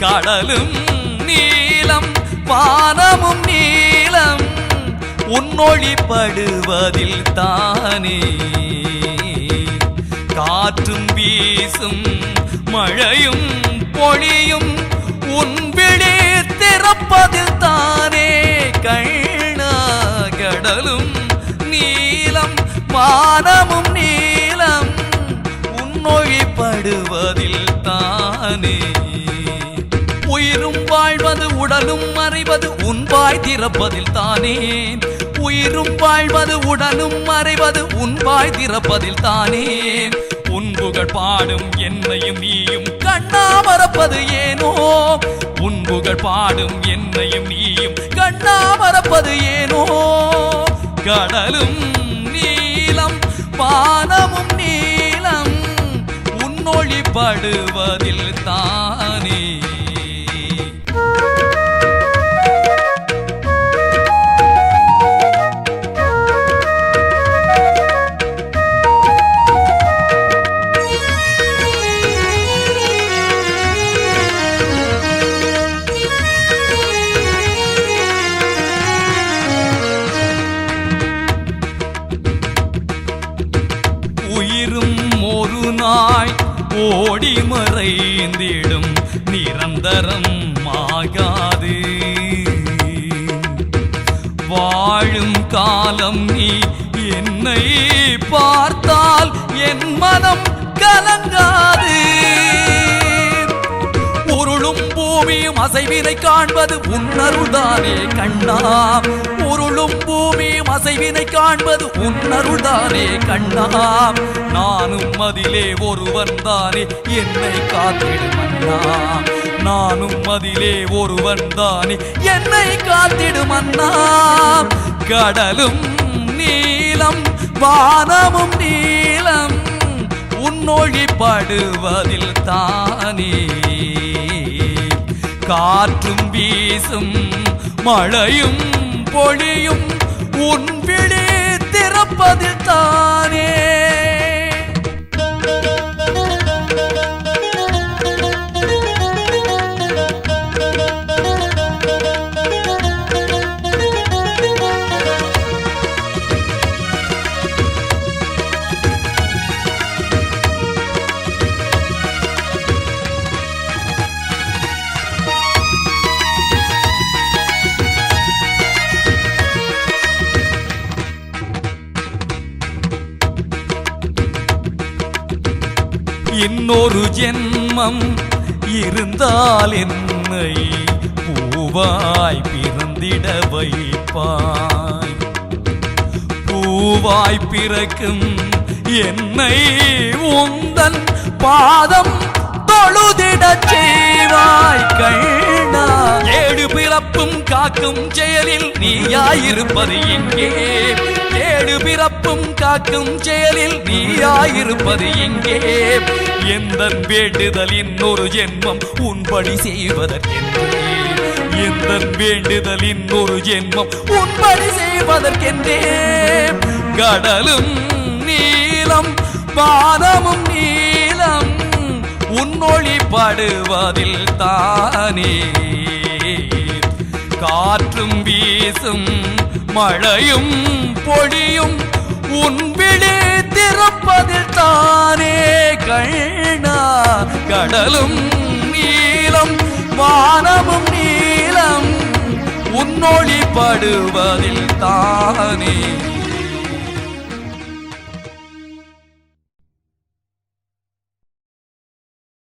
கடலும் நீளம் வானமும் நீளம் உன்னொழிப்படுவதில் தானே. காற்றும் வீசும் மழையும் பொழியும் உன் விழி திறப்பதில் தானே. கண்ணா கடலும் நீளம் வானமும் நீளம் உன்னொழிப்படுவதில் தானே. உடலும் மறைவது உன்பாய் திறப்பதில் தானே. உயிரும் வாழ்வது உடலும் மறைவது உன்பாய் திறப்பதில் தானே. உன்புகள் பாடும் என்னையும் நீயும் கண்ணா மறப்பது ஏனோ. உன்புகள் பாடும் என்னையும் நீயும் கண்ணா மறப்பது ஏனோ. கடலும் நீளம் வானமும் நீளம் உன்னொழிப்படுவதில் தானே. ஒரு ஓடி மறைந்திடும் நிரந்தரம் ஆகாது. வாழும் காலம் நீ என்னை பார்த்தால் என் மனம் கலங்காது. உருளும் பூமியும் அசைவினை காண்பது உன்னருள்தானே கண்ணா. உருளும் பூமியும் அசைவினை காண்பது உன்னருள்தானே கண்ணா. நானும் அதிலே ஒருவன் தானே என்னை காத்திடும் அண்ணா நானும் அதிலே ஒருவன் தானே என்னை காத்திடும் அண்ணா கடலும் நீளம் வானமும் நீளம் உன்னொழிப்படுவதில் தானே. காற்றும் வீசும் மழையும் பொழியும் உன் விழி இன்னொரு ஜென்மம் இருந்தால் என்னை பூவாய் பிறந்திட வைப்பாய். பூவாய் பிறக்கும் என்னை உந்தன் பாதம் தொழுதிடச் செய்வாய் கண்ணா. ஏழு பிறப்பும் காக்கும் செயலில் நீயாயிருப்பது எங்கே? ஏழு பிறப்பும் காக்கும் செயலில் நீயாயிருப்பது இங்கே. எந்த வேண்டுதல் இன்னொரு ஜென்மம் உன்படி செய்வதற்கென்றே. எந்த வேண்டுதல் இன்னொரு ஜென்மம் உன்படி செய்வதற்கென்றே. கடலும் நீளம் வானமும் நீளம் உன்னொழிப்படுவதில் தானே. காற்றும் வீசும் மழையும் பொழியும் உன் விழி திறப்பதில் தானே கண்ணா. கடலும் நீளம் வானமும் நீலம் உன்னொழிப்படுவதில் தானே.